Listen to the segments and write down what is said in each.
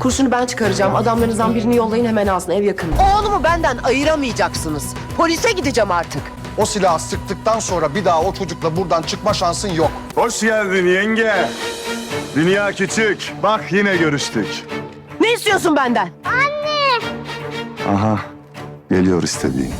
Kurşunu ben çıkaracağım. Adamlarınızdan birini yollayın hemen alsın. Ev yakın. Oğlumu benden ayıramayacaksınız. Polise gideceğim artık. O silahı sıktıktan sonra bir daha o çocukla buradan çıkma şansın yok. Hoş geldin yenge. Dünya küçük. Bak yine görüştük. Ne istiyorsun benden? Aha. Geliyor istediğin.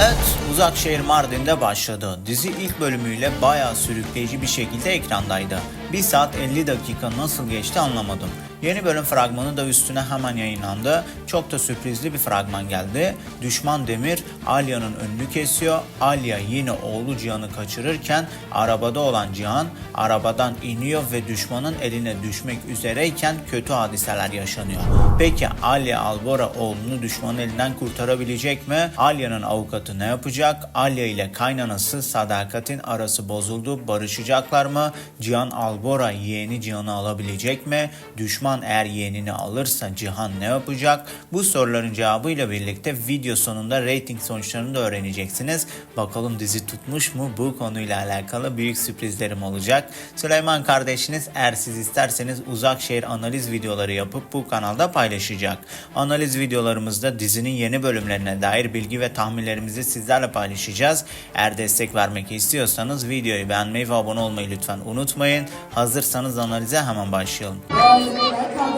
Evet, Uzak Şehir Mardin'de başladı. Dizi ilk bölümüyle bayağı sürükleyici bir şekilde ekrandaydı. 1 saat 50 dakika nasıl geçti anlamadım. Yeni bölüm fragmanı da üstüne hemen yayınlandı. Çok da sürprizli bir fragman geldi. Düşman Demir Alya'nın önünü kesiyor. Alya yine oğlu Cihan'ı kaçırırken arabada olan Cihan arabadan iniyor ve düşmanın eline düşmek üzereyken kötü hadiseler yaşanıyor. Peki Alya Albora oğlunu düşmanın elinden kurtarabilecek mi? Alya'nın avukatı ne yapacak? Alya ile kaynanası Sadakat'in arası bozuldu. Barışacaklar mı? Cihan Albora yeğeni Cihan'ı alabilecek mi? Düşman eğer yeğenini alırsa Cihan ne yapacak? Bu soruların cevabıyla birlikte video sonunda rating sonuçlarını da öğreneceksiniz. Bakalım dizi tutmuş mu? Bu konuyla alakalı büyük sürprizlerim olacak. Süleyman kardeşiniz eğer siz isterseniz uzak şehir analiz videoları yapıp bu kanalda paylaşacak. Analiz videolarımızda dizinin yeni bölümlerine dair bilgi ve tahminlerimizi sizlerle paylaşacağız. Eğer destek vermek istiyorsanız videoyu beğenmeyi ve abone olmayı lütfen unutmayın. Hazırsanız analize hemen başlayalım. Welcome.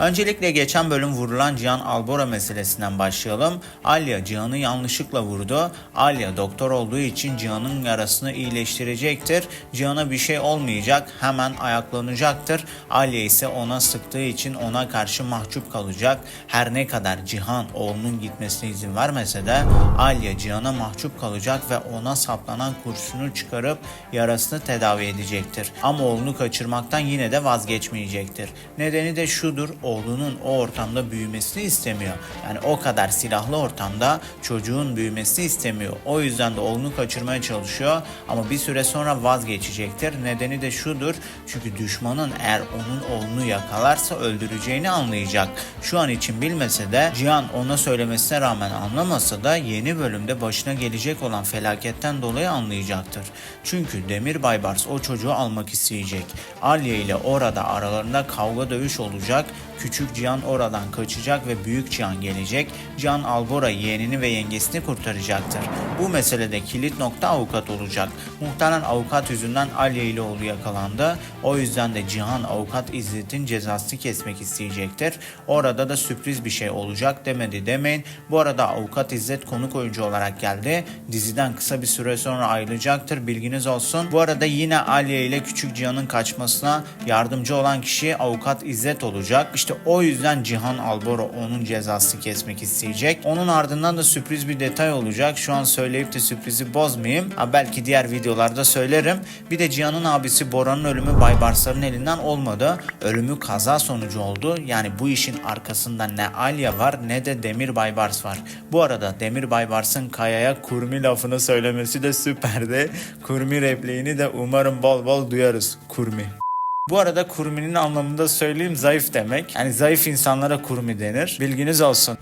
Öncelikle geçen bölüm vurulan Cihan Albora meselesinden başlayalım. Alya Cihan'ı yanlışlıkla vurdu. Alya doktor olduğu için Cihan'ın yarasını iyileştirecektir. Cihan'a bir şey olmayacak, hemen ayaklanacaktır. Alya ise ona sıktığı için ona karşı mahcup kalacak. Her ne kadar Cihan oğlunun gitmesine izin vermese de Alya Cihan'a mahcup kalacak ve ona saplanan kurşunu çıkarıp yarasını tedavi edecektir. Ama oğlunu kaçırmaktan yine de vazgeçmeyecektir. Nedeni de şudur, oğlunun o ortamda büyümesini istemiyor. Yani o kadar silahlı ortamda çocuğun büyümesini istemiyor. O yüzden de oğlunu kaçırmaya çalışıyor ama bir süre sonra vazgeçecektir. Nedeni de şudur, çünkü düşmanın eğer onun oğlunu yakalarsa öldüreceğini anlayacak. Şu an için bilmese de Cihan ona söylemesine rağmen anlamasa da yeni bölümde başına gelecek olan felaketten dolayı anlayacaktır. Çünkü Demir Baybars o çocuğu almak isteyecek. Alya ile orada aralarında kavga dövüş olacak. Küçük Cihan oradan kaçacak ve büyük Cihan gelecek. Cihan Albora yeğenini ve yengesini kurtaracaktır. Bu meselede kilit nokta avukat olacak. Muhtemelen avukat yüzünden Alya ile oğlu yakalandı. O yüzden de Cihan avukat İzzet'in cezasını kesmek isteyecektir. Orada da sürpriz bir şey olacak demedi demeyin. Bu arada avukat İzzet konuk oyuncu olarak geldi. Diziden kısa bir süre sonra ayrılacaktır bilginiz olsun. Bu arada yine Alya ile küçük Cihan'ın kaçmasına yardımcı olan kişi avukat İzzet olacak. İşte o yüzden Cihan Albora onun cezasını kesmek isteyecek. Onun ardından da sürpriz bir detay olacak. Şu an söyleyip de sürprizi bozmayayım. Ha, belki diğer videolarda söylerim. Bir de Cihan'ın abisi Bora'nın ölümü Baybarsların elinden olmadı. Ölümü kaza sonucu oldu. Yani bu işin arkasında ne Alya var ne de Demir Baybars var. Bu arada Demir Baybars'ın Kaya'ya kurmi lafını söylemesi de süperdi. Kurmi repliğini de umarım bol bol duyarız. Kurmi. Bu arada kurminin anlamında söyleyeyim zayıf demek. Yani zayıf insanlara kurmi denir. Bilginiz olsun.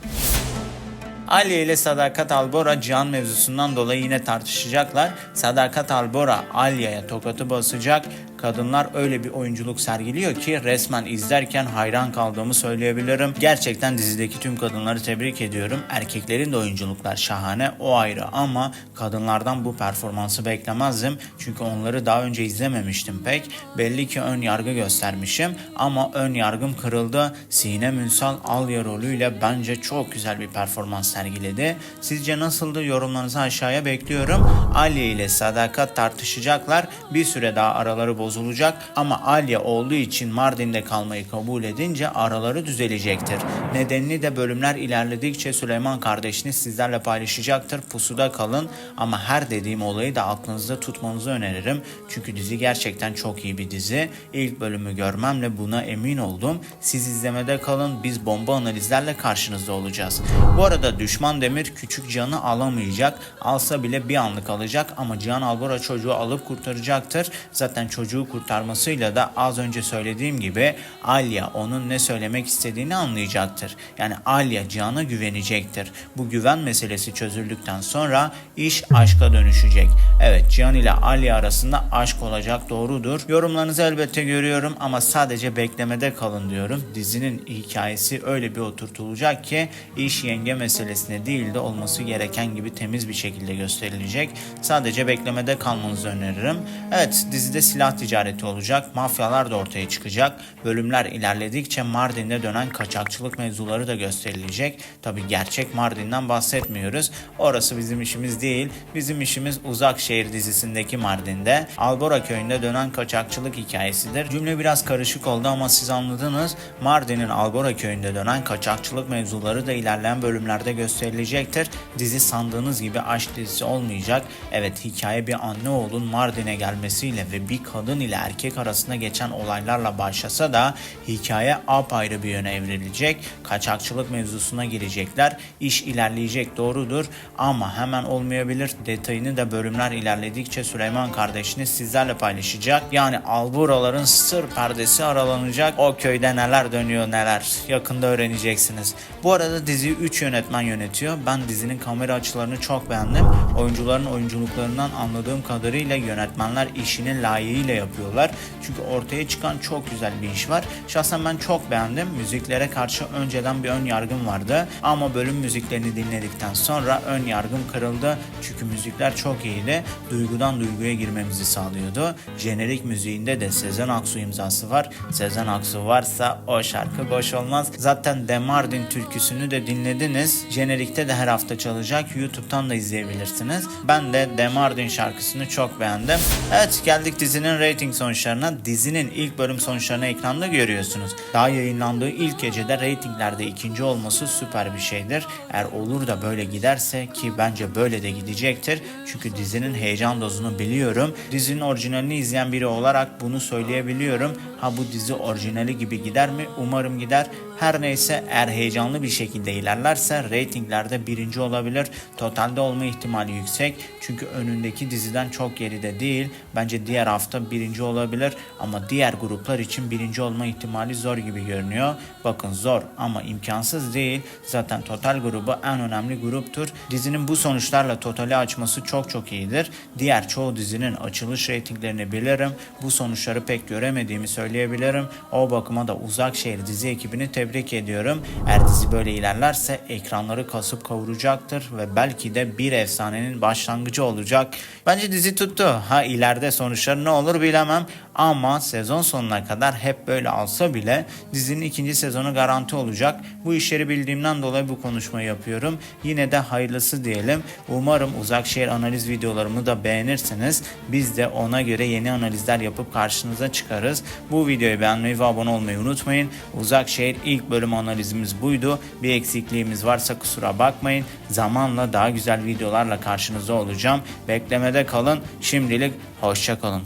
Aliye ile Sadakat Albora Cihan mevzusundan dolayı yine tartışacaklar. Sadakat Albora Alya'ya tokatı basacak. Kadınlar öyle bir oyunculuk sergiliyor ki resmen izlerken hayran kaldığımı söyleyebilirim. Gerçekten dizideki tüm kadınları tebrik ediyorum. Erkeklerin de oyunculuklar şahane o ayrı ama kadınlardan bu performansı beklemezdim. Çünkü onları daha önce izlememiştim pek. Belli ki ön yargı göstermişim ama ön yargım kırıldı. Sinem Ünsal Alya rolüyle bence çok güzel bir performans sergiledi. Sizce nasıldı yorumlarınızı aşağıya bekliyorum. Ali ile Sadakat tartışacaklar. Bir süre daha araları bozulacak bozulacak ama Alya olduğu için Mardin'de kalmayı kabul edince araları düzelecektir. Nedenini de bölümler ilerledikçe Süleyman kardeşiniz sizlerle paylaşacaktır. Pusuda kalın ama her dediğim olayı da aklınızda tutmanızı öneririm. Çünkü dizi gerçekten çok iyi bir dizi. İlk bölümü görmemle buna emin oldum. Siz izlemede kalın biz bomba analizlerle karşınızda olacağız. Bu arada Düşman Demir küçük canı alamayacak. Alsa bile bir anlık alacak ama Cihan Albora çocuğu alıp kurtaracaktır. Zaten çocuğu kurtarmasıyla da az önce söylediğim gibi Alya onun ne söylemek istediğini anlayacaktır. Yani Alya Cihan'a güvenecektir. Bu güven meselesi çözüldükten sonra iş aşka dönüşecek. Evet Cihan ile Alya arasında aşk olacak doğrudur. Yorumlarınızı elbette görüyorum ama sadece beklemede kalın diyorum. Dizinin hikayesi öyle bir oturtulacak ki iş yenge meselesine değil de olması gereken gibi temiz bir şekilde gösterilecek. Sadece beklemede kalmanızı öneririm. Evet dizide silah ticareti olacak. Mafyalar da ortaya çıkacak. Bölümler ilerledikçe Mardin'de dönen kaçakçılık mevzuları da gösterilecek. Tabi gerçek Mardin'den bahsetmiyoruz. Orası bizim işimiz değil. Bizim işimiz Uzakşehir dizisindeki Mardin'de. Albora köyünde dönen kaçakçılık hikayesidir. Cümle biraz karışık oldu ama siz anladınız. Mardin'in Albora köyünde dönen kaçakçılık mevzuları da ilerleyen bölümlerde gösterilecektir. Dizi sandığınız gibi aşk dizisi olmayacak. Evet hikaye bir anne oğlun Mardin'e gelmesiyle ve bir kadın ile erkek arasında geçen olaylarla başlasa da hikaye apayrı bir yöne evrilecek. Kaçakçılık mevzusuna girecekler. İş ilerleyecek doğrudur ama hemen olmayabilir. Detayını da bölümler ilerledikçe Süleyman kardeşiniz sizlerle paylaşacak. Yani alburaların sır perdesi aralanacak. O köyde neler dönüyor neler yakında öğreneceksiniz. Bu arada diziyi 3 yönetmen yönetiyor. Ben dizinin kamera açılarını çok beğendim. Oyuncuların oyunculuklarından anladığım kadarıyla yönetmenler işini layığıyla yapıyorlar. Çünkü ortaya çıkan çok güzel bir iş var. Şahsen ben çok beğendim. Müziklere karşı önceden bir ön yargım vardı. Ama bölüm müziklerini dinledikten sonra ön yargım kırıldı. Çünkü müzikler çok iyiydi. Duygudan duyguya girmemizi sağlıyordu. Jenerik müziğinde de Sezen Aksu imzası var. Sezen Aksu varsa o şarkı boş olmaz. Zaten Demardin türküsünü de dinlediniz. Jenerikte de her hafta çalacak. YouTube'dan da izleyebilirsiniz. Ben de Demardin şarkısını çok beğendim. Evet geldik dizinin rating sonuçlarına. Dizinin ilk bölüm sonuçlarını ekranda görüyorsunuz. Daha yayınlandığı ilk gecede reytinglerde ikinci olması süper bir şeydir. Eğer olur da böyle giderse ki bence böyle de gidecektir. Çünkü dizinin heyecan dozunu biliyorum. Dizinin orijinalini izleyen biri olarak bunu söyleyebiliyorum. Ha bu dizi orijinali gibi gider mi? Umarım gider. Her neyse eğer heyecanlı bir şekilde ilerlerse reytinglerde birinci olabilir. Totalde olma ihtimali yüksek. Çünkü önündeki diziden çok geride değil. Bence diğer hafta birinci olabilir. Ama diğer gruplar için birinci olma ihtimali zor gibi görünüyor. Bakın zor ama imkansız değil. Zaten total grubu en önemli gruptur. Dizinin bu sonuçlarla totali açması çok çok iyidir. Diğer çoğu dizinin açılış reytinglerini bilirim. Bu sonuçları pek göremediğimi söyleyebilirim. O bakıma da Uzakşehir dizi ekibini tebrik ediyorum. Eğer dizi böyle ilerlerse ekranları kasıp kavuracaktır ve belki de bir efsanenin başlangıcı olacak. Bence dizi tuttu. Ha ileride sonuçları ne olur bilemem ama sezon sonuna kadar hep böyle alsa bile dizinin ikinci sezonu garanti olacak. Bu işleri bildiğimden dolayı bu konuşmayı yapıyorum. Yine de hayırlısı diyelim. Umarım Uzakşehir analiz videolarımı da beğenirsiniz. Biz de ona göre yeni analizler yapıp karşınıza çıkarız. Bu videoyu beğenmeyi ve abone olmayı unutmayın. Uzakşehir ilk bölüm analizimiz buydu. Bir eksikliğimiz varsa kusura bakmayın. Zamanla daha güzel videolarla karşınızda olacağım. Beklemede kalın. Şimdilik hoşça kalın.